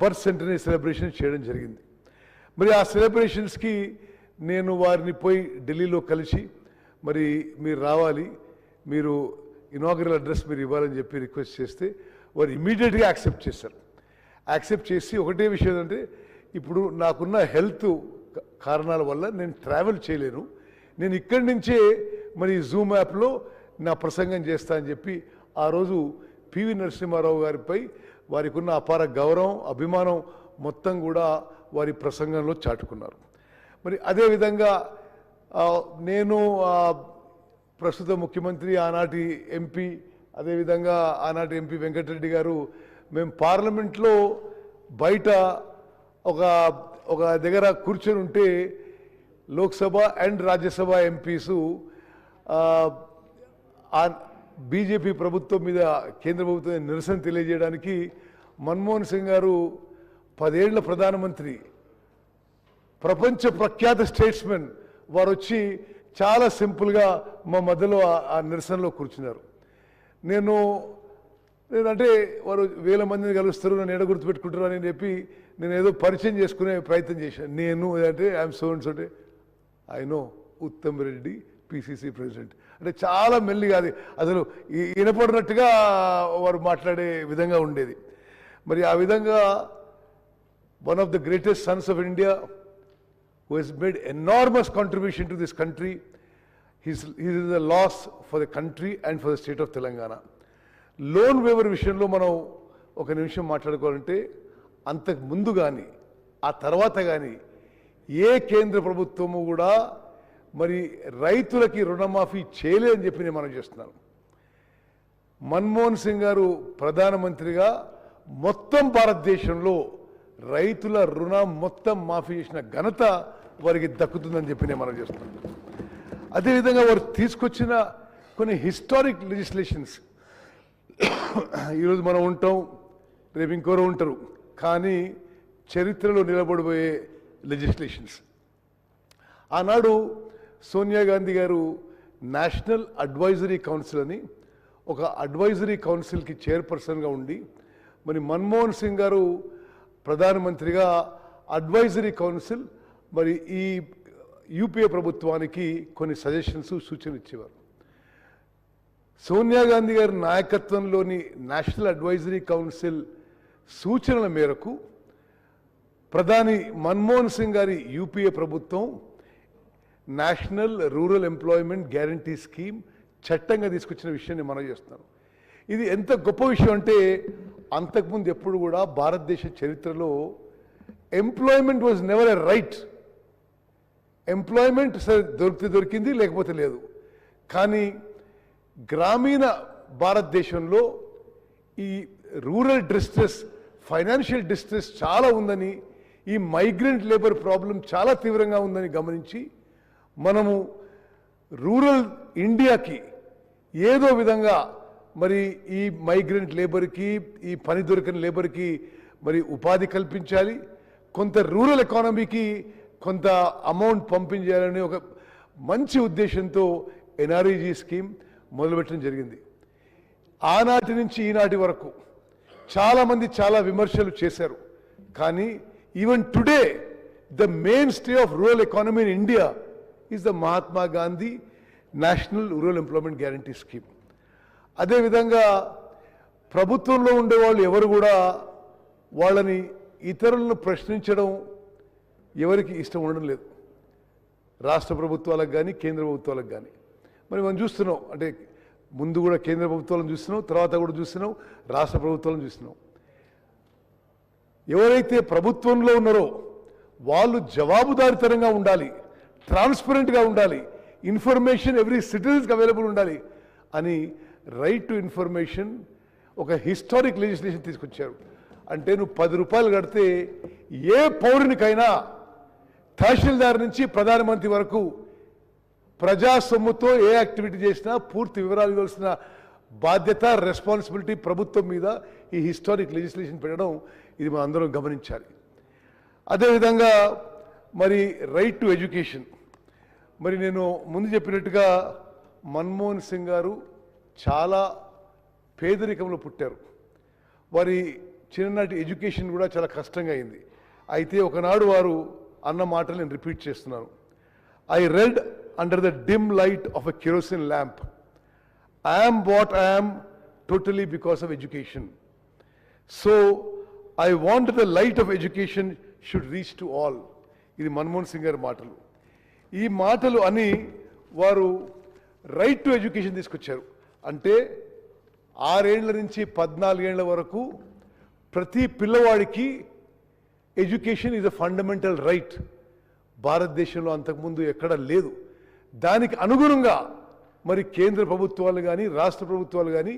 Birth సెంటరీ celebration చేయడం జరిగింది. మరి ఆ సెలబ్రేషన్స్కి నేను వారిని పోయి ఢిల్లీలో కలిసి మరి మీరు రావాలి మీరు ఇనాగరల్ అడ్రస్ మీరు ఇవ్వాలని చెప్పి రిక్వెస్ట్ చేస్తే వారు ఇమీడియట్గా యాక్సెప్ట్ చేశారు. యాక్సెప్ట్ చేసి ఒకటే విషయం ఏంటంటే ఇప్పుడు నాకున్న హెల్త్ కారణాల వల్ల నేను ట్రావెల్ చేయలేను. నేను ఇక్కడి నుంచే మరి జూమ్ యాప్లో నా ప్రసంగం చేస్తా అని చెప్పి ఆ రోజు పివి నరసింహారావు గారిపై వారికి ఉన్న అపార గౌరవం అభిమానం మొత్తం కూడా వారి ప్రసంగంలో చాటుకున్నారు. మరి అదేవిధంగా నేను ప్రస్తుత ముఖ్యమంత్రి ఆనాటి ఎంపీ అదేవిధంగా ఆనాటి ఎంపీ వెంకటరెడ్డి గారు మేము పార్లమెంట్లో బయట ఒక ఒక దగ్గర కూర్చొని ఉంటే Lok Sabha and Rajya Sabha MPs BJP ప్రభుత్వం మీద కేంద్ర ప్రభుత్వం నిరసన తెలియజేయడానికి మన్మోహన్ సింగ్ గారు పదేళ్ళ ప్రధానమంత్రి ప్రపంచ ప్రఖ్యాత స్టేట్స్మెన్ వారు వచ్చి చాలా సింపుల్గా మా మధ్యలో ఆ- నిరసనలో కూర్చున్నారు. నేను నేనంటే వారు వేల మందిని కలుస్తారు నన్ను ఎడ గుర్తుపెట్టుకుంటారు అని చెప్పి నేను ఏదో పరిచయం చేసుకునే ప్రయత్నం చేశాను. నేను అంటే ఐఎమ్ సోన్స్ అంటే I know Uttam Reddy PCC president. అంటే చాలా మెల్లిగా అది అసలు వినపడినట్టుగా వారు మాట్లాడే విధంగా ఉండేది. మరి ఆ విధంగా one of the greatest sons of India who has made enormous contribution to this country. He's he's is the loss for the country and for the state of Telangana. Loan waiver విషయంలో మనం ఒక నిమిషం మాట్లాడుకోవాలంటే అంతకు ముందు కానీ ఆ తర్వాత కానీ ఏ కేంద్ర ప్రభుత్వము కూడా మరి రైతులకి రుణమాఫీ చేయలేదని చెప్పి నేను మనం చేస్తున్నాను. మన్మోహన్ సింగ్ గారు ప్రధానమంత్రిగా మొత్తం భారతదేశంలో రైతుల రుణం మొత్తం మాఫీ చేసిన ఘనత వారికి దక్కుతుందని చెప్పి నేను మనం చేస్తున్నాను. అదేవిధంగా వారు తీసుకొచ్చిన కొన్ని హిస్టారిక్ లెజిస్లేషన్స్. ఈరోజు మనం ఉంటాం రేపు ఇంకోరు ఉంటారు కానీ చరిత్రలో నిలబడిపోయే లెజిస్లేషన్స్. ఆనాడు సోనియా గాంధీ గారు నేషనల్ అడ్వైజరీ కౌన్సిల్ అని ఒక అడ్వైజరీ కౌన్సిల్కి చైర్పర్సన్గా ఉండి మరి మన్మోహన్ సింగ్ గారు ప్రధానమంత్రిగా అడ్వైజరీ కౌన్సిల్ మరి ఈ యూపీఏ ప్రభుత్వానికి కొన్ని సజెషన్స్ సూచనలు ఇచ్చేవారు. సోనియా గాంధీ గారి నాయకత్వంలోని నేషనల్ అడ్వైజరీ కౌన్సిల్ సూచనల మేరకు ప్రధాని మన్మోహన్ సింగ్ గారి యూపీఏ ప్రభుత్వం national rural employment guarantee scheme చట్టంగా తీసుకొచ్చిన విషయాన్ని మనం చేస్తున్నాను ఇది ఎంత గొప్ప విషయం అంటే అంతకుముందు ఎప్పుడు కూడా భారతదేశ చరిత్రలో employment was never a right. Employment దొరికితే దొరికింది లేకపోతే లేదు. కానీ గ్రామీణ భారతదేశంలో ఈ రూరల్ డిస్ట్రెస్ ఫైనాన్షియల్ డిస్ట్రెస్ చాలా ఉందని ఈ మైగ్రెంట్ లేబర్ ప్రాబ్లం చాలా తీవ్రంగా ఉందని గమనించి మనము రూరల్ ఇండియాకి ఏదో విధంగా మరి ఈ మైగ్రెంట్ లేబర్కి ఈ పని దొరికిన లేబర్కి మరి ఉపాధి కల్పించాలి. కొంత రూరల్ ఎకానమీకి కొంత అమౌంట్ పంపించాలని ఒక మంచి ఉద్దేశంతో ఎన్ఆర్ఈజీ స్కీమ్ మొదలుపెట్టడం జరిగింది. ఆనాటి నుంచి ఈనాటి వరకు చాలామంది చాలా విమర్శలు చేశారు. కానీ even today the mainstay of rural economy in India is the Mahatma Gandhi national rural employment guarantee scheme అదేవిధంగా ప్రభుత్వంలో ఉండేవాళ్ళు ఎవరు కూడా వాళ్ళని ఇతరులను ప్రశ్నించడం ఎవరికి ఇష్టం ఉండడం లేదు. రాష్ట్ర ప్రభుత్వాలకు కానీ కేంద్ర ప్రభుత్వాలకు కానీ మరి మనం చూస్తున్నాం అంటే ముందు కూడా కేంద్ర ప్రభుత్వాలను చూస్తున్నాం తర్వాత కూడా చూస్తున్నాం రాష్ట్ర ప్రభుత్వాలను చూస్తున్నాం. ఎవరైతే ప్రభుత్వంలో ఉన్నారో వాళ్ళు జవాబుదారితనంగా ఉండాలి. ట్రాన్స్పరెంట్గా ఉండాలి. ఇన్ఫర్మేషన్ ఎవ్రీ సిటిజన్స్కి అవైలబుల్ ఉండాలి అని రైట్ టు ఇన్ఫర్మేషన్ ఒక హిస్టారిక్ లెజిస్లేషన్ తీసుకొచ్చారు. అంటే నువ్వు పది రూపాయలు కడితే ఏ పౌరునికైనా తహసీల్దార్ నుంచి ప్రధానమంత్రి వరకు ప్రజా సొమ్ముతో ఏ యాక్టివిటీ చేసినా పూర్తి వివరాలు ఇవ్వాల్సిన బాధ్యత రెస్పాన్సిబిలిటీ ప్రభుత్వం మీద ఈ హిస్టారిక్ లెజిస్లేషన్ పెట్టడం ఇది మనం అందరం గమనించాలి. అదేవిధంగా మరి రైట్ టు ఎడ్యుకేషన్ మరి నేను ముందు చెప్పినట్టుగా మన్మోహన్ సింగ్ గారు చాలా పేదరికంలో పుట్టారు. వారి చిన్ననాటి ఎడ్యుకేషన్ కూడా చాలా కష్టంగా అయింది. అయితే ఒకనాడు వారు అన్న మాటలు నేను రిపీట్ చేస్తున్నాను. I read under the dim light of a kerosene lamp I'm what I'm totally because of education so I want the light of education should reach to all. ఇది మన్మోహన్ సింగ్ గారి మాటలు. ఈ మాటలు అని వారు రైట్ టు ఎడ్యుకేషన్ తీసుకొచ్చారు. అంటే ఆరేళ్ళ నుంచి పద్నాలుగేళ్ళ వరకు ప్రతి పిల్లవాడికి education is a fundamental right భారతదేశంలో అంతకుముందు ఎక్కడ లేదు. దానికి అనుగుణంగా మరి కేంద్ర ప్రభుత్వాలు కానీ రాష్ట్ర ప్రభుత్వాలు కానీ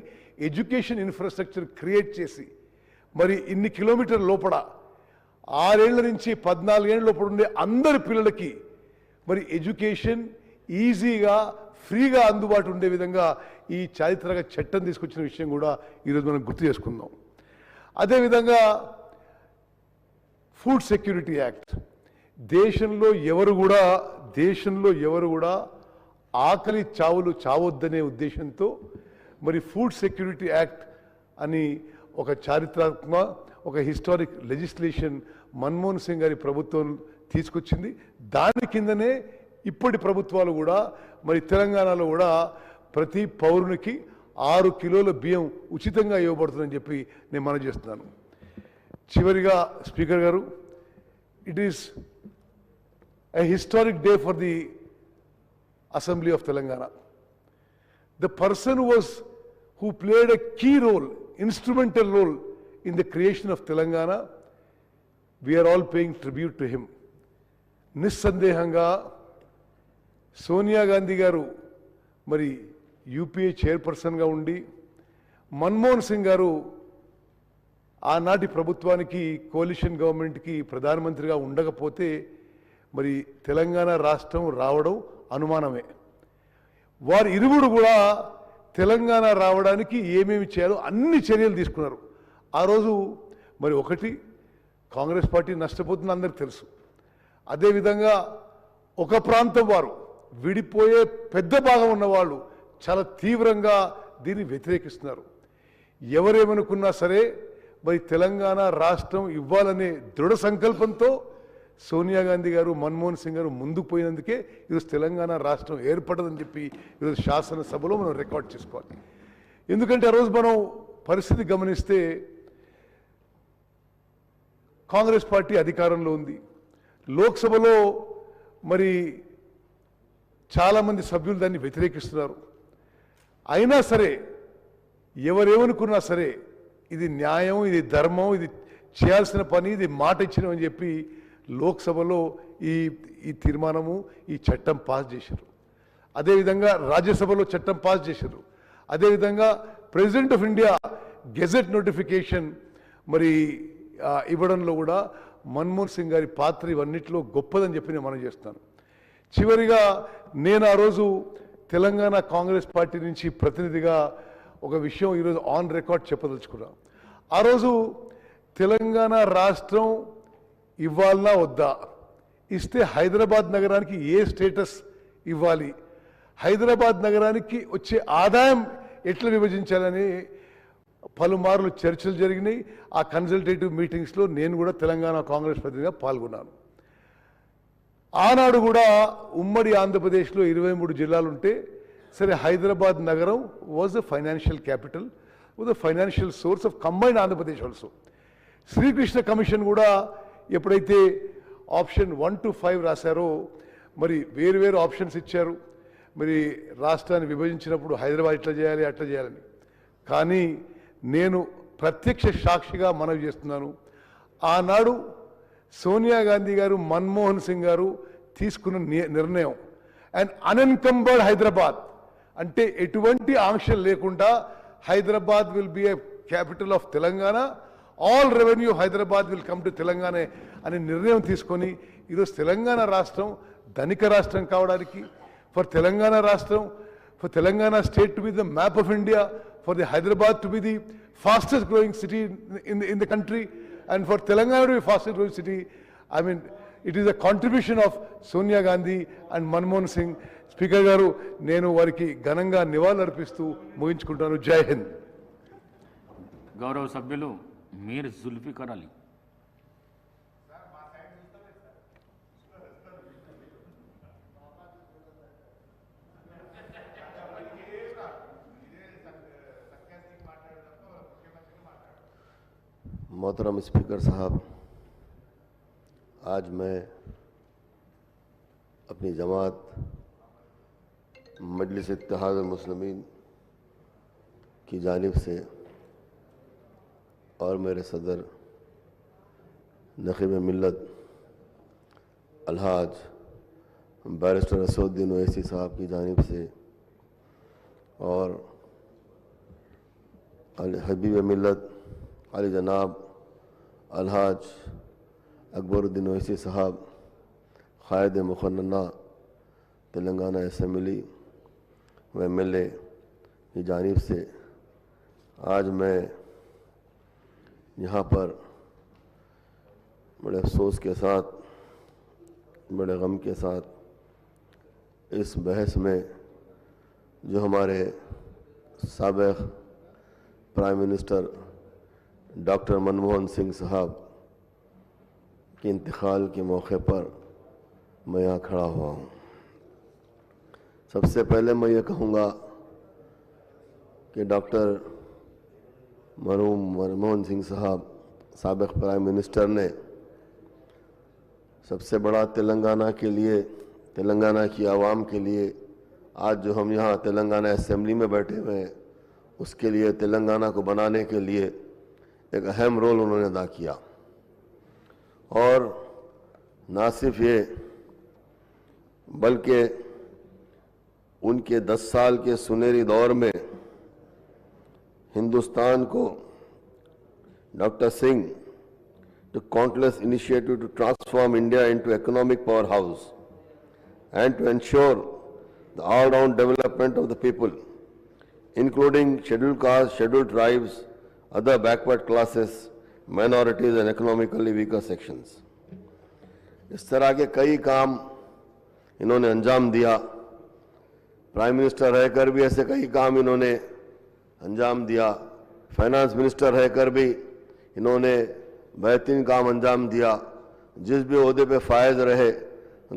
ఎడ్యుకేషన్ ఇన్ఫ్రాస్ట్రక్చర్ క్రియేట్ చేసి మరి ఇన్ని కిలోమీటర్ లోపల ఆరేళ్ళ నుంచి పద్నాలుగేళ్ళ లోపల ఉండే అందరి పిల్లలకి మరి ఎడ్యుకేషన్ ఈజీగా ఫ్రీగా అందుబాటు ఉండే విధంగా ఈ చారిత్రక చట్టం తీసుకొచ్చిన విషయం కూడా ఈరోజు మనం గుర్తు చేసుకుందాం. అదేవిధంగా ఫుడ్ సెక్యూరిటీ యాక్ట్ దేశంలో ఎవరు కూడా దేశంలో ఎవరు కూడా ఆకలి చావులు చావొద్దనే ఉద్దేశంతో మరి ఫుడ్ సెక్యూరిటీ యాక్ట్ అని ఒక చారిత్రాత్మక ఒక హిస్టారిక్ లెజిస్లేషన్ మన్మోహన్ సింగ్ గారి ప్రభుత్వం తీసుకొచ్చింది. దాని కిందనే ఇప్పటి ప్రభుత్వాలు కూడా మరి తెలంగాణలో కూడా ప్రతి పౌరునికి ఆరు కిలోల బియ్యం ఉచితంగా ఇవ్వబడుతుందని చెప్పి నేను మనం చేస్తున్నాను. చివరిగా స్పీకర్ గారు it is a historic day for the assembly of Telangana. The person was who played a key role instrumental role in the creation of Telangana. We are all paying tribute to him నిస్సందేహంగా సోనియా గాంధీ గారు మరి UPA చైర్పర్సన్గా ఉండి మన్మోహన్ సింగ్ గారు ఆనాటి ప్రభుత్వానికి కోalition గవర్నమెంట్కి ప్రధానమంత్రిగా ఉండకపోతే మరి తెలంగాణ రాష్ట్రం రావడం అనుమానమే. వారు ఇరువురు కూడా తెలంగాణ రావడానికి ఏమేమి చేయాలో అన్ని చర్యలు తీసుకున్నారు. ఆ రోజు మరి ఒకటి కాంగ్రెస్ పార్టీ నష్టపోతుంది అందరికి తెలుసు. అదేవిధంగా ఒక ప్రాంతం వారు విడిపోయే పెద్ద భాగం ఉన్నవాళ్ళు చాలా తీవ్రంగా దీన్ని వ్యతిరేకిస్తున్నారు. ఎవరేమనుకున్నా సరే మరి తెలంగాణ రాష్ట్రం ఇవ్వాలనే దృఢ సంకల్పంతో సోనియా గాంధీ గారు మన్మోహన్ సింగ్ గారు ముందుకు పోయినందుకే ఈరోజు తెలంగాణ రాష్ట్రం ఏర్పడదని చెప్పి ఈరోజు శాసనసభలో మనం రికార్డ్ చేసుకోవాలి. ఎందుకంటే ఆ రోజు మనం పరిస్థితి గమనిస్తే కాంగ్రెస్ పార్టీ అధికారంలో ఉంది. లోక్సభలో మరి చాలామంది సభ్యులు దాన్ని వ్యతిరేకిస్తున్నారు. అయినా సరే ఎవరేమనుకున్నా సరే ఇది న్యాయం ఇది ధర్మం ఇది చేయాల్సిన పని ఇది మాట ఇచ్చినామని చెప్పి లోక్సభలో ఈ ఈ తీర్మానము ఈ చట్టం పాస్ చేశారు. అదేవిధంగా రాజ్యసభలో చట్టం పాస్ చేశారు. అదేవిధంగా president of India gazette notification మరి ఇవ్వడంలో కూడా మన్మోహన్ సింగ్ గారి పాత్ర ఇవన్నిటిలో గొప్పదని చెప్పి నేను మనం చేస్తాను. చివరిగా నేను ఆ రోజు తెలంగాణ కాంగ్రెస్ పార్టీ నుంచి ప్రతినిధిగా ఒక విషయం ఈరోజు ఆన్ రికార్డ్ చెప్పదలుచుకున్నా. ఆ రోజు తెలంగాణ రాష్ట్రం ఇవ్వాలనా వద్దా? ఇస్తే హైదరాబాద్ నగరానికి ఏ స్టేటస్ ఇవ్వాలి? హైదరాబాద్ నగరానికి వచ్చే ఆదాయం ఎట్లా విభజించాలని పలుమార్లు చర్చలు జరిగినాయి. ఆ కన్సల్టేటివ్ మీటింగ్స్లో నేను కూడా తెలంగాణ కాంగ్రెస్ ప్రతినిధిగా పాల్గొన్నాను. ఆనాడు కూడా ఉమ్మడి ఆంధ్రప్రదేశ్లో ఇరవై మూడు జిల్లాలు ఉంటే సరే హైదరాబాద్ నగరం was the financial capital was the financial source of combined Andhra Pradesh also Srikrishna commission కూడా ఎప్పుడైతే ఆప్షన్ వన్ టు ఫైవ్ రాశారో మరి వేరు వేరు ఆప్షన్స్ ఇచ్చారు. మరి రాష్ట్రాన్ని విభజించినప్పుడు హైదరాబాద్ ఇట్లా చేయాలి అట్లా చేయాలని. కానీ నేను ప్రత్యక్ష సాక్షిగా మనవి చేస్తున్నాను. ఆనాడు సోనియా గాంధీ గారు మన్మోహన్ సింగ్ గారు తీసుకున్న ని- నిర్ణయం. And unencumbered Hyderabad. అంటే ఎటువంటి ఆంక్షలు లేకుండా Hyderabad will be a capital of Telangana. All revenue Hyderabad will come to Telangana అనే నిర్ణయం తీసుకొని ఈరోజు తెలంగాణ రాష్ట్రం ధనిక రాష్ట్రం కావడానికి ఫర్ తెలంగాణ రాష్ట్రం for Telangana state with the map of India for the Hyderabad to be the fastest growing city in in the country and for Telangana to be fastest growing city I mean it is a contribution of Sonia Gandhi and Manmohan Singh speaker గారు నేను వారికి ఘనంగా నివాళులర్పిస్తూ ముగించుకుంటాను. జై హింద్. గౌరవ సభ్యులు మీరు Zulfiqar Ali محترم اسپیکر صاحب، آج میں اپنی جماعت مجلس اتحاد المسلمین کی جانب سے اور میرے صدر نقیب ملت الحاج بیرسٹر اسود الدین اویسی صاحب کی جانب سے اور حبیب ملت علی جناب الحاج اکبر الدین اویسی صاحب، قائد مقنہ تلنگانہ اسمبلی و ایم ایل اے کی جانب سے آج میں یہاں پر بڑے افسوس کے ساتھ، بڑے غم کے ساتھ اس بحث میں جو ہمارے سابق پرائم منسٹر ڈاکٹر منموہن سنگھ صاحب کے انتقال کے موقع پر میں یہاں کھڑا ہوا ہوں۔ سب سے پہلے میں یہ کہوں گا کہ ڈاکٹر مروم منموہن سنگھ صاحب، سابق پرائم منسٹر نے سب سے بڑا تلنگانہ کے لیے، تلنگانہ کی عوام کے لیے آج جو ہم یہاں تلنگانہ اسمبلی میں بیٹھے ہوئے ہیں، اس کے لیے تلنگانہ کو بنانے کے لیے ایک اہم رول انہوں نے ادا کیا۔ اور نہ صرف یہ، بلکہ ان کے دس سال کے سنہری دور میں ہندوستان کو ڈاکٹر سنگھ ٹو کاؤنٹلیس انیشیٹو ٹو ٹرانسفارم انڈیا انٹو اکنامک پاور ہاؤس اینڈ ٹو انشور دا آل راؤنڈ ڈیولپمنٹ آف دا پیپل انکلوڈنگ شیڈول کاسٹ شیڈول ٹرائبس other backward classes, minorities and economically weaker sections. اس طرح کے کئی کام انہوں نے انجام دیا۔ پرائم منسٹر رہ کر بھی ایسے کئی کام انہوں نے انجام دیا۔ فائنانس منسٹر رہ کر بھی انہوں نے بہترین کام انجام دیا۔ جس بھی عہدے پہ فائز رہے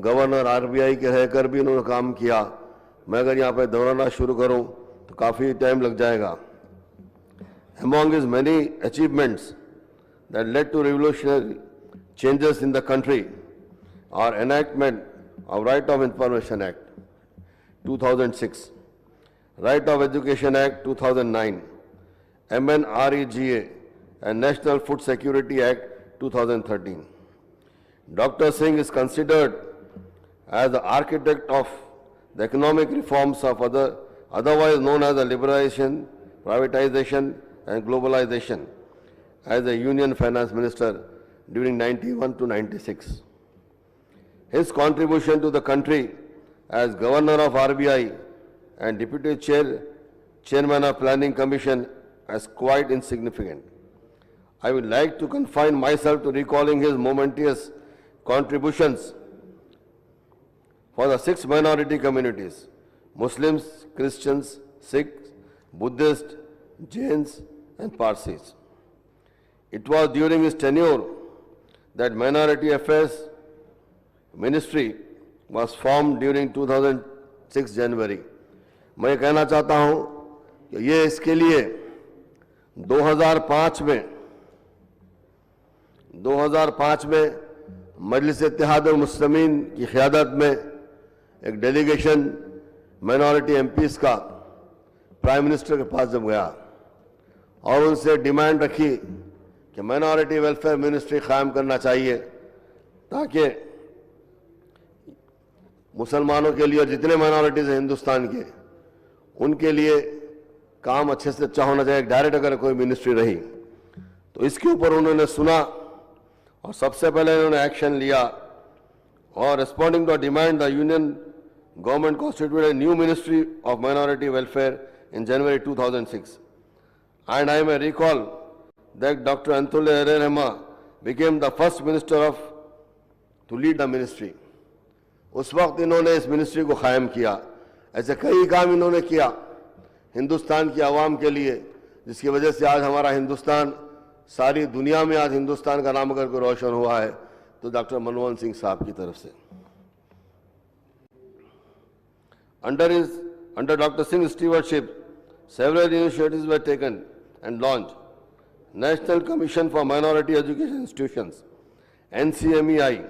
گورنر آر بی آئی کے رہ کر بھی انہوں نے کام کیا۔ میں اگر یہاں پہ دوڑانا شروع کروں تو کافی ٹائم لگ جائے گا۔ Among his many achievements that led to revolutionary changes in the country are enactment of Right of Information Act 2006, Right of Education Act 2009, MNREGA and National Food Security Act 2013. Dr. Singh is considered as the architect of the economic reforms of other, otherwise known as the liberalization, privatization and globalization as a union finance minister during 91 to 96. His contribution to the country as governor of RBI and deputy chair, chairman of planning commission as quite insignificant. I would like to confine myself to recalling his momentous contributions for the six minority communities Muslims, Christians, Sikhs, Buddhists, جینس اینڈ پارسیز اٹ Parsis. ڈیورنگ اس ٹینیور his tenure افیئرس منسٹری Affairs فارم ڈیورنگ ٹو تھاؤزینڈ سکس جنوری میں یہ کہنا چاہتا ہوں کہ یہ اس کے لیے دو ہزار پانچ میں دو ہزار پانچ میں مجلس اتحاد المسلمین کی قیادت میں ایک ڈیلیگیشن مائنورٹی ایم پیز کا پرائم منسٹر کے پاس جب گیا اور ان سے ڈیمانڈ رکھی کہ مائنورٹی ویلفیئر منسٹری قائم کرنا چاہیے تاکہ مسلمانوں کے لیے اور جتنے مائنورٹیز ہیں ہندوستان کے، ان کے لیے کام اچھے سے اچھا ہونا چاہیے۔ ڈائریکٹ اگر کوئی منسٹری رہی تو اس کے اوپر انہوں نے سنا اور سب سے پہلے انہوں نے ایکشن لیا اور ریسپونڈنگ ٹو ڈیمانڈ دا یونین گورنمنٹ کانسٹیٹیوٹ اے نیو منسٹری آف مائنورٹی ویلفیئر ان جنوری ٹو تھاؤزینڈ سکس And I may recall that Dr. Antulya Rehma became the first minister of to lead the ministry. اس وقت انہوں نے اس منسٹری کو قائم کیا ایسے کئی کام انہوں نے کیا ہندوستان کی عوام کے لیے، جس کی وجہ سے آج ہمارا ہندوستان ساری دنیا میں آج ہندوستان کا نام اگر کوئی روشن ہوا ہے، تو ڈاکٹر منموہن سنگھ صاحب کی طرف سے انڈر از انڈر ڈاکٹر سنگھ اسٹیورشپ سیورل انیشیٹوز ویر ٹیکن and launched. National Commission for Minority Education Institutions, NCMEI,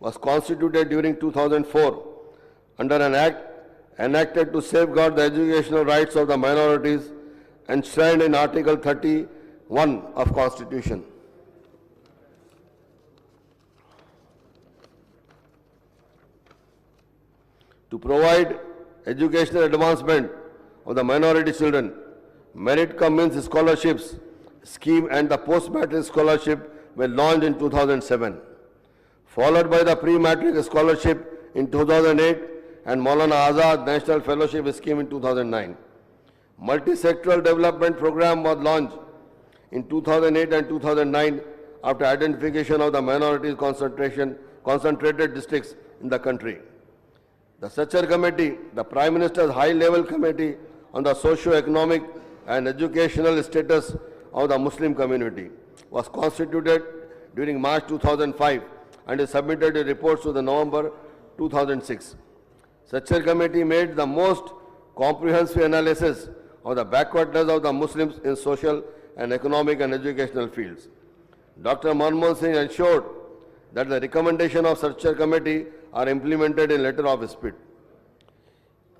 was constituted during 2004 under an act enacted to safeguard the educational rights of the minorities enshrined in Article 31 of Constitution. to provide educational advancement of the minority children. Merit cum scholarships scheme and the post-matric scholarship were launched in 2007, followed by the pre-matric scholarship in 2008 and Maulana Azad National Fellowship Scheme in 2009. Multi-sectoral development program was launched in 2008 and 2009 after identification of the minority concentration, concentrated districts in the country. The Sachar Committee, the Prime Minister's high-level committee on the socio-economic and educational status of the Muslim community, was constituted during March 2005 and is submitted its reports to the November 2006. Sachar Committee made the most comprehensive analysis of the backwardness of the Muslims in social and economic and educational fields. Dr. Manmohan Singh ensured that the recommendation of Sachar Committee are implemented in letter of spirit.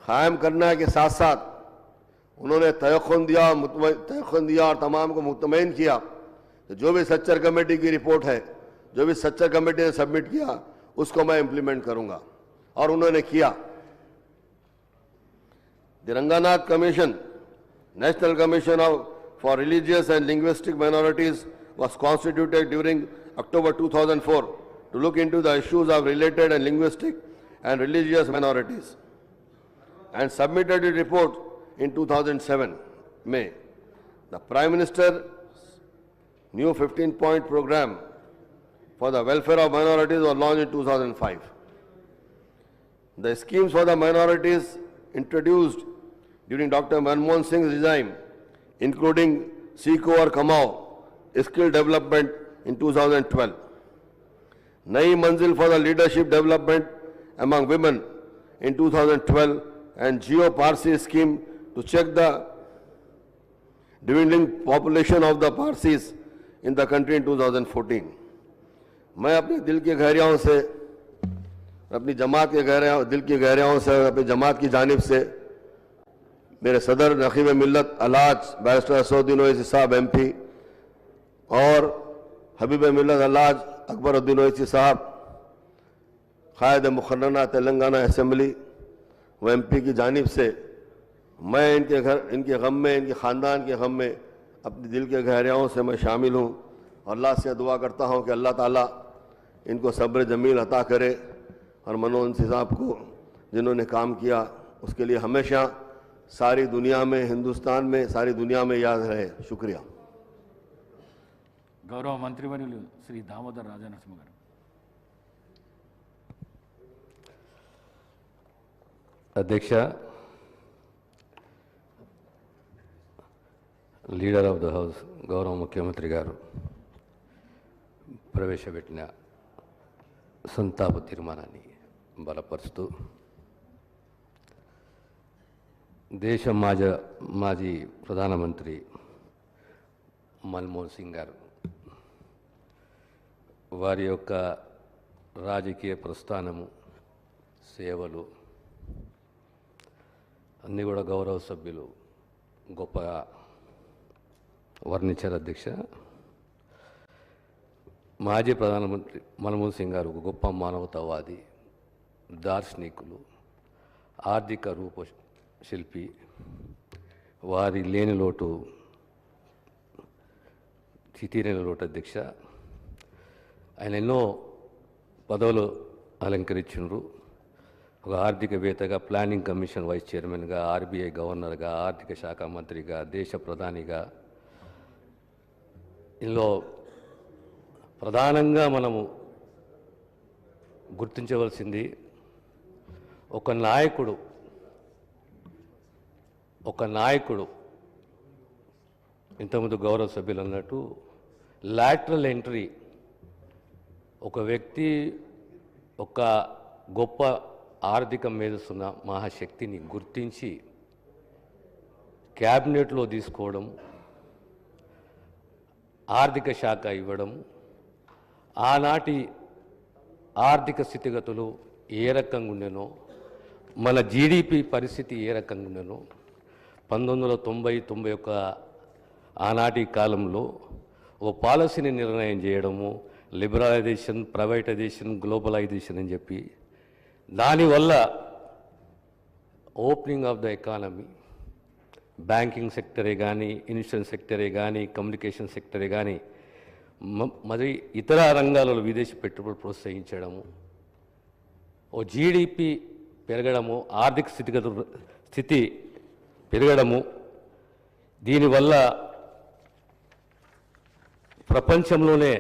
कायम करने के साथ साथ انہوں نے تیخن دیا تیخن دیا اور تمام کو مطمئن کیا کہ جو بھی سچر کمیٹی کی رپورٹ ہے، جو بھی سچر کمیٹی نے سبمٹ کیا، اس کو میں امپلیمنٹ کروں گا۔ اور انہوں نے کیا۔ درنگانات کمیشن، نیشنل کمیشن آف فار ریلیجیس اینڈ لنگوسٹک مائنورٹیز واز کانسٹیٹیوٹیڈ ڈیورنگ اکٹوبر 2004 ٹو لک انٹو دا ایشوز آف ریلیٹڈ اینڈ لنگوسٹک اینڈ ریلیجیس مائنورٹیز اینڈ سبمٹیڈ رپورٹ in 2007, May. The Prime Minister's new 15-point program for the welfare of minorities was launched in 2005. The schemes for the minorities introduced during Dr. Manmohan Singh's regime, including Seeko or Kamao, skill development in 2012. Nai Manzil for the leadership development among women in 2012 and Geo Parsi scheme to check the ڈوینڈنگ پاپولیشن آف دا پارسیز ان دا کنٹری ان ٹو تھاؤزینڈ فورٹین میں اپنے دل کے گہریاؤں سے، اپنی جماعت کے گہرے دل کی گہریاؤں سے، اپنی جماعت کی جانب سے میرے صدر نقیب ملت، علاج، بیرسٹر اسدین اویسی صاحب، ایم پی، اور حبیب ملت، علاج، اکبر الدین اویسی صاحب، قائد مقررہ تلنگانہ اسمبلی و ایم پی کی جانب سے میں ان کے گھر ان کے غم میں ان کے خاندان کے غم میں اپنے دل کے گہریاؤں سے میں شامل ہوں اور اللہ سے دعا کرتا ہوں کہ اللہ تعالیٰ ان کو صبر جمیل عطا کرے اور منو صاحب کو جنہوں نے کام کیا اس کے لیے ہمیشہ ساری دنیا میں ہندوستان میں ساری دنیا میں یاد رہے۔ شکریہ۔ گورو منتری بن شری دامودر راجا نرسم گار అధ్యక్ష leader of the house గౌరవ ముఖ్యమంత్రి గారు ప్రవేశపెట్టిన సంతాప తీర్మానాన్ని బలపరుస్తూ దేశ మాజ మాజీ ప్రధానమంత్రి మన్మోహన్ సింగ్ గారు వారి యొక్క రాజకీయ ప్రస్థానము సేవలు అన్నీ కూడా గౌరవ సభ్యులు గొప్పగా వర్ణించారు అధ్యక్ష. మాజీ ప్రధానమంత్రి మన్మోహన్ సింగ్ గారు ఒక గొప్ప మానవతావాది దార్శనికులు ఆర్థిక రూప శిల్పి. వారి లేని లోటు తీరని లోటు అధ్యక్ష. ఆయన ఎన్నో పదవులు అలంకరించినరు. ఒక ఆర్థికవేత్తగా ప్లానింగ్ కమిషన్ వైస్ చైర్మన్గా ఆర్బీఐ గవర్నర్గా ఆర్థిక శాఖ మంత్రిగా దేశ ప్రధానిగా ఇందులో ప్రధానంగా మనము గుర్తించవలసింది ఒక నాయకుడు ఒక నాయకుడు ఇంతకుముందు గౌరవ సభ్యులు అన్నట్టు లాటరల్ ఎంట్రీ ఒక వ్యక్తి ఒక గొప్ప ఆర్థిక మేధస్సున్న మహాశక్తిని గుర్తించి క్యాబినెట్లో తీసుకోవడం ఆర్థిక శాఖ ఇవ్వడం ఆనాటి ఆర్థిక స్థితిగతులు ఏ రకంగా ఉండేనో మన జీడిపి పరిస్థితి ఏ రకంగా ఉండేనో పంతొమ్మిది వందల తొంభై తొంభై ఒక్క ఆనాటి కాలంలో ఓ పాలసీని నిర్ణయం చేయడము లిబరలైజేషన్ ప్రైవేటైజేషన్ గ్లోబలైజేషన్ అని చెప్పి దానివల్ల opening of the economy banking సెక్టరే కానీ ఇన్సూరెన్స్ సెక్టరే కానీ కమ్యూనికేషన్ సెక్టరే కానీ మ- మరి ఇతర రంగాలలో విదేశీ పెట్టుబడులు ప్రోత్సహించడము ఓ జీడిపి పెరగడము ఆర్థిక స్థితిగత స్థితి పెరగడము దీనివల్ల ప్రపంచంలోనే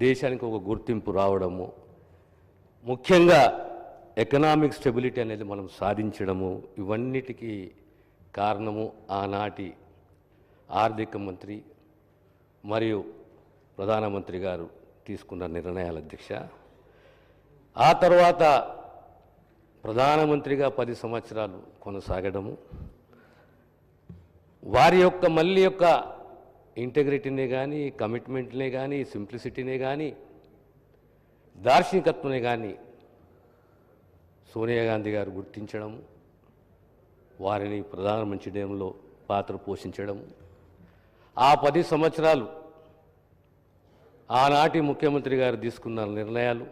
దేశానికి ఒక గుర్తింపు రావడము ముఖ్యంగా ఎకనామిక్ స్టెబిలిటీ అనేది మనం సాధించడము ఇవన్నిటికీ కారణము ఆనాటి ఆర్థిక మంత్రి మరియు ప్రధానమంత్రి గారు తీసుకున్న నిర్ణయాల అధ్యక్ష ఆ తర్వాత ప్రధానమంత్రిగా పది సంవత్సరాలు కొనసాగడము. వారి యొక్క మళ్ళీ యొక్క ఇంటెగ్రిటీనే కానీ కమిట్మెంట్నే కానీ సింప్లిసిటీనే కానీ దార్శనికత్వమే కానీ సోనియా గాంధీ గారు గుర్తించడం వారిని ప్రధానమంత్రి పాత్ర పోషించడం. ఆ పది సంవత్సరాలు ఆనాటి ముఖ్యమంత్రి గారు తీసుకున్న నిర్ణయాలు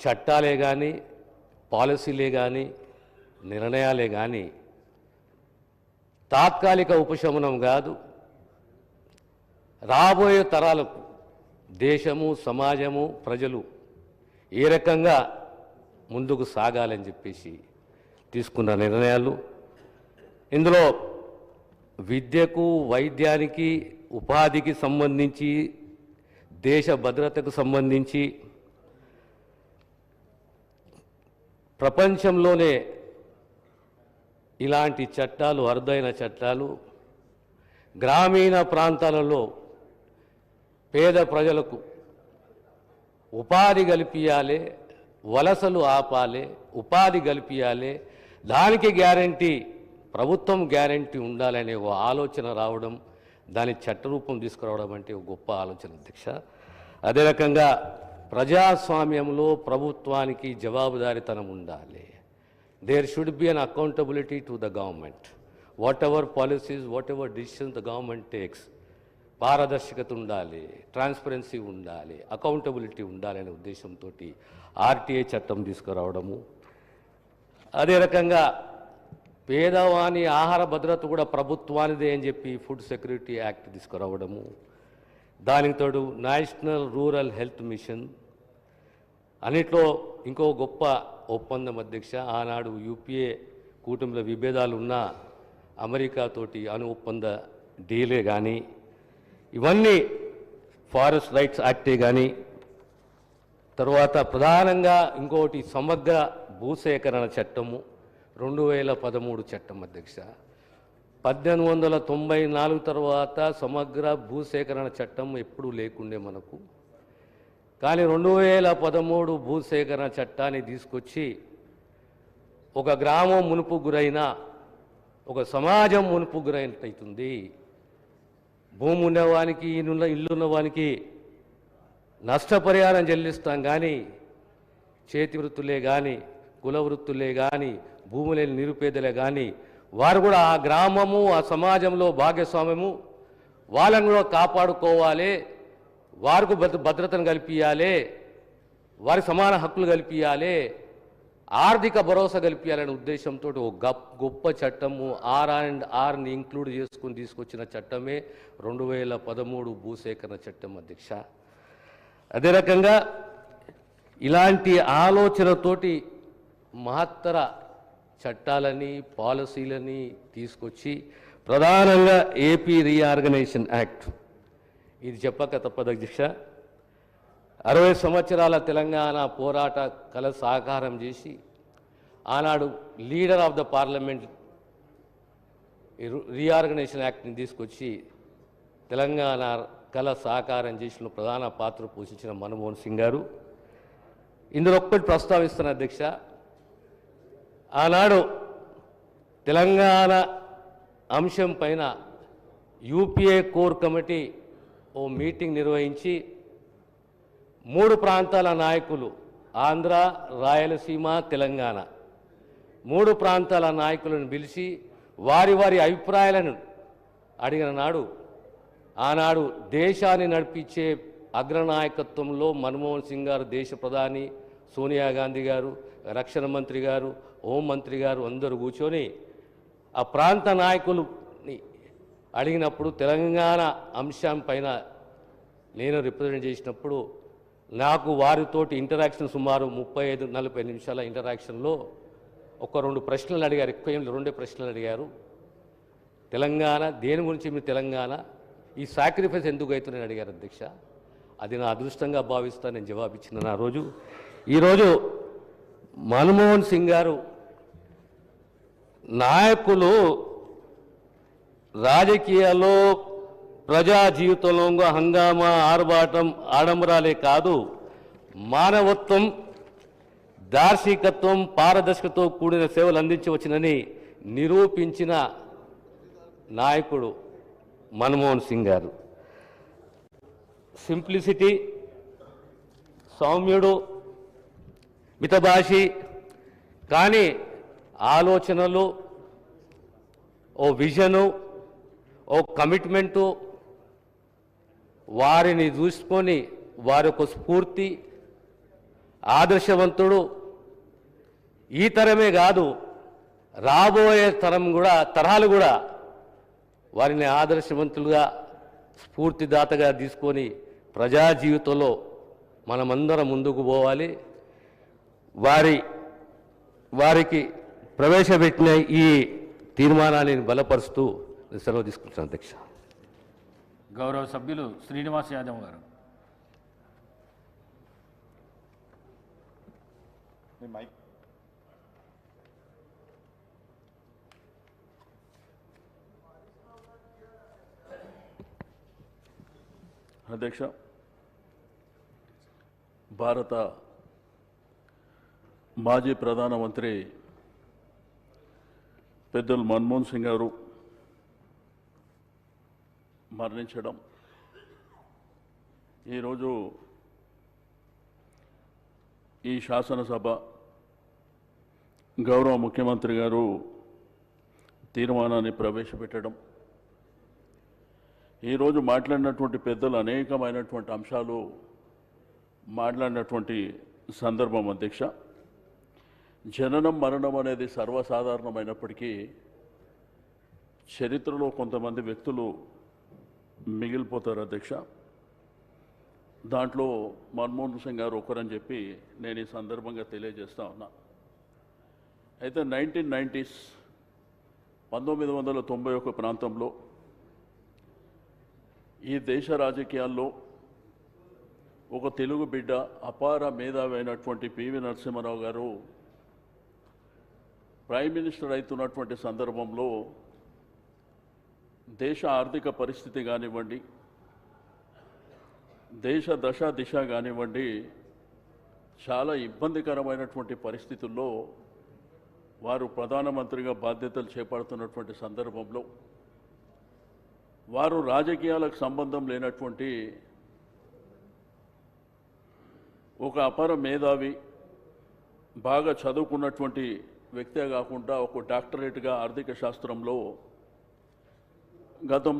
చట్టాలే కానీ పాలసీలే కానీ నిర్ణయాలే కానీ తాత్కాలిక ఉపశమనం కాదు రాబోయే తరాలకు దేశము సమాజము ప్రజలు ఏ రకంగా ముందుకు సాగాలని చెప్పేసి తీసుకున్న నిర్ణయాలు. ఇందులో విద్యకు వైద్యానికి ఉపాధికి సంబంధించి దేశ భద్రతకు సంబంధించి ప్రపంచంలోనే ఇలాంటి చట్టాలు అరుదైన చట్టాలు గ్రామీణ ప్రాంతాలలో పేద ప్రజలకు ఉపాధి కల్పించాలి వలసలు ఆపాలి ఉపాధి కల్పించాలి దానికి గ్యారంటీ ప్రభుత్వం గ్యారంటీ ఉండాలనే ఒక ఆలోచన రావడం దాని చట్టరూపం తీసుకురావడం అంటే ఒక గొప్ప ఆలోచన అధ్యక్ష. అదే రకంగా ప్రజాస్వామ్యంలో ప్రభుత్వానికి జవాబుదారీతనం ఉండాలి. There should be an accountability to the government whatever policies whatever decisions the government takes పారదర్శకత ఉండాలి ట్రాన్స్పరెన్సీ ఉండాలి అకౌంటబిలిటీ ఉండాలనే ఉద్దేశంతో ఆర్టీఐ చట్టం తీసుకురావడము అదే రకంగా పేదవాని ఆహార భద్రత కూడా ప్రభుత్వానిదే అని చెప్పి ఫుడ్ సెక్యూరిటీ యాక్ట్ తీసుకురావడము. దానికి తోడు నేషనల్ రూరల్ హెల్త్ మిషన్ అన్నిట్లో ఇంకో గొప్ప ఒప్పందం అధ్యక్ష ఆనాడు యూపీఏ కూటమిలో విభేదాలు ఉన్న అమెరికాతోటి అను ఒప్పంద డీలే కానీ ఇవన్నీ ఫారెస్ట్ రైట్స్ యాక్టే కానీ తర్వాత ప్రధానంగా ఇంకోటి సమగ్ర భూసేకరణ చట్టము రెండు వేల పదమూడు చట్టం అధ్యక్ష. పద్దెనిమిది వందల తొంభై నాలుగు తర్వాత సమగ్ర భూసేకరణ చట్టం ఎప్పుడూ లేకుండే మనకు. కానీ రెండు వేల పదమూడు భూసేకరణ చట్టాన్ని తీసుకొచ్చి ఒక గ్రామం మునుపు గురైన ఒక సమాజం మునుపు గురైనట్టయితుంది. భూమి ఉన్నవానికి ఇల్లున్నవానికి ఇల్లున్న నష్టపరిహారం చెల్లిస్తాం కానీ చేతి వృత్తులే కానీ కులవృత్తులే కానీ భూములేని నిరుపేదలే కానీ వారు కూడా ఆ గ్రామము ఆ సమాజంలో భాగస్వామ్యము వాళ్ళను కూడా కాపాడుకోవాలి వారికి భద్ర భద్రతను కల్పించాలి వారి సమాన హక్కులు కల్పించాలి ఆర్థిక భరోసా కల్పించాలనే ఉద్దేశంతో ఒక గొప్ప చట్టము ఆర్ అండ్ ఆర్ని ఇంక్లూడ్ చేసుకుని తీసుకొచ్చిన చట్టమే రెండు వేల పదమూడు భూసేకరణ చట్టం అధ్యక్ష. అదే రకంగా ఇలాంటి ఆలోచనతోటి మహత్తర చట్టాలని పాలసీలని తీసుకొచ్చి ప్రధానంగా ఏపీ రీఆర్గనైజేషన్ యాక్ట్ ఇది చెప్పక తప్పదు అధ్యక్ష. అరవై సంవత్సరాల తెలంగాణ పోరాట కల సాకారం చేసి ఆనాడు leader of the parliament reorganisation యాక్ట్ని తీసుకొచ్చి తెలంగాణ కల సహకారం చేసిన ప్రధాన పాత్ర పోషించిన మన్మోహన్ సింగ్ గారు. ఇందులో ఒక్కటి ప్రస్తావిస్తున్న అధ్యక్ష ఆనాడు తెలంగాణ అంశం పైన యూపీఏ కోర్ కమిటీ ఓ మీటింగ్ నిర్వహించి మూడు ప్రాంతాల నాయకులు ఆంధ్ర రాయలసీమ తెలంగాణ. మూడు ప్రాంతాల నాయకులను పిలిచి వారి వారి అభిప్రాయాలను అడిగిన నాడు ఆనాడు దేశాన్ని నడిపించే అగ్రనాయకత్వంలో మన్మోహన్ సింగ్ గారు దేశ ప్రధాని సోనియా గాంధీ గారు రక్షణ మంత్రి గారు హోం మంత్రి గారు అందరూ కూర్చొని ఆ ప్రాంత నాయకులని అడిగినప్పుడు తెలంగాణ అంశం పైన నేను రిప్రజెంట్ చేసినప్పుడు నాకు వారితోటి ఇంటరాక్షన్ సుమారు ముప్పై ఐదు నలభై నిమిషాల ఇంటరాక్షన్లో ఒక రెండు ప్రశ్నలు అడిగారు ఎక్కువ ఏం రెండే ప్రశ్నలు అడిగారు. తెలంగాణ దేని గురించి మీరు తెలంగాణ? ఈ సాక్రిఫైస్ ఎందుకు అవుతుందని అడిగారు అధ్యక్ష. అది నా అదృష్టంగా భావిస్తా నేను జవాబు నా రోజు. ఈరోజు మన్మోహన్ సింగ్ గారు నాయకులు రాజకీయాల్లో ప్రజా జీవితంలో హంగామా ఆర్భాటం ఆడంబరాలే కాదు మానవత్వం దార్శికత్వం పారదర్శకతో కూడిన సేవలు అందించవచ్చునని నిరూపించిన నాయకుడు మన్మోహన్ సింగ్ గారు. సింప్లిసిటీ సౌమ్యుడు మితభాషి కానీ ఆలోచనలు ఓ విజను ఓ కమిట్మెంటు వారిని చూసుకొని వారి యొక్క స్ఫూర్తి ఆదర్శవంతుడు ఈ తరమే కాదు రాబోయే తరం కూడా తరాలు కూడా వారిని ఆదర్శవంతులుగా స్ఫూర్తిదాతగా తీసుకొని ప్రజా జీవితంలో మనమందరం ముందుకు పోవాలి. వారి వారికి ప్రవేశపెట్టిన ఈ తీర్మానాన్ని బలపరుస్తూ సెలవు తీసుకుంటున్నాను అధ్యక్ష. గౌరవ సభ్యులు శ్రీనివాస్ యాదవ్ గారు. అధ్యక్ష భారత మాజీ ప్రధానమంత్రి పెద్దలు మన్మోహన్ సింగ్ గారు మరణించడం. ఈరోజు ఈ శాసనసభ గౌరవ ముఖ్యమంత్రి గారు తీర్మానాన్ని ప్రవేశపెట్టడం. ఈరోజు మాట్లాడినటువంటి పెద్దలు అనేకమైనటువంటి అంశాలు మాట్లాడినటువంటి సందర్భం అధ్యక్ష. జననం మరణం అనేది సర్వసాధారణమైనప్పటికీ చరిత్రలో కొంతమంది వ్యక్తులు మిగిలిపోతారు అధ్యక్ష. దాంట్లో మన్మోహన్ సింగ్ గారు ఒకరని చెప్పి నేను ఈ సందర్భంగా తెలియజేస్తా ఉన్నా. అయితే నైన్టీన్ నైంటీస్ పంతొమ్మిది వందల తొంభై ఒక ప్రాంతంలో ఈ దేశ రాజకీయాల్లో ఒక తెలుగు బిడ్డ అపార మేధావి అయినటువంటి పివి నరసింహారావు గారు ప్రైమ్ మినిస్టర్ అవుతున్నటువంటి సందర్భంలో దేశ ఆర్థిక పరిస్థితి కానివ్వండి దేశ దశ దిశ కానివ్వండి చాలా ఇబ్బందికరమైనటువంటి పరిస్థితుల్లో వారు ప్రధానమంత్రిగా బాధ్యతలు చేపడుతున్నటువంటి సందర్భంలో వారు రాజకీయాలకు సంబంధం లేనటువంటి ఒక అపర మేధావి బాగా చదువుకున్నటువంటి వ్యక్తే కాకుండా ఒక డాక్టరేట్గా ఆర్థిక శాస్త్రంలో గతం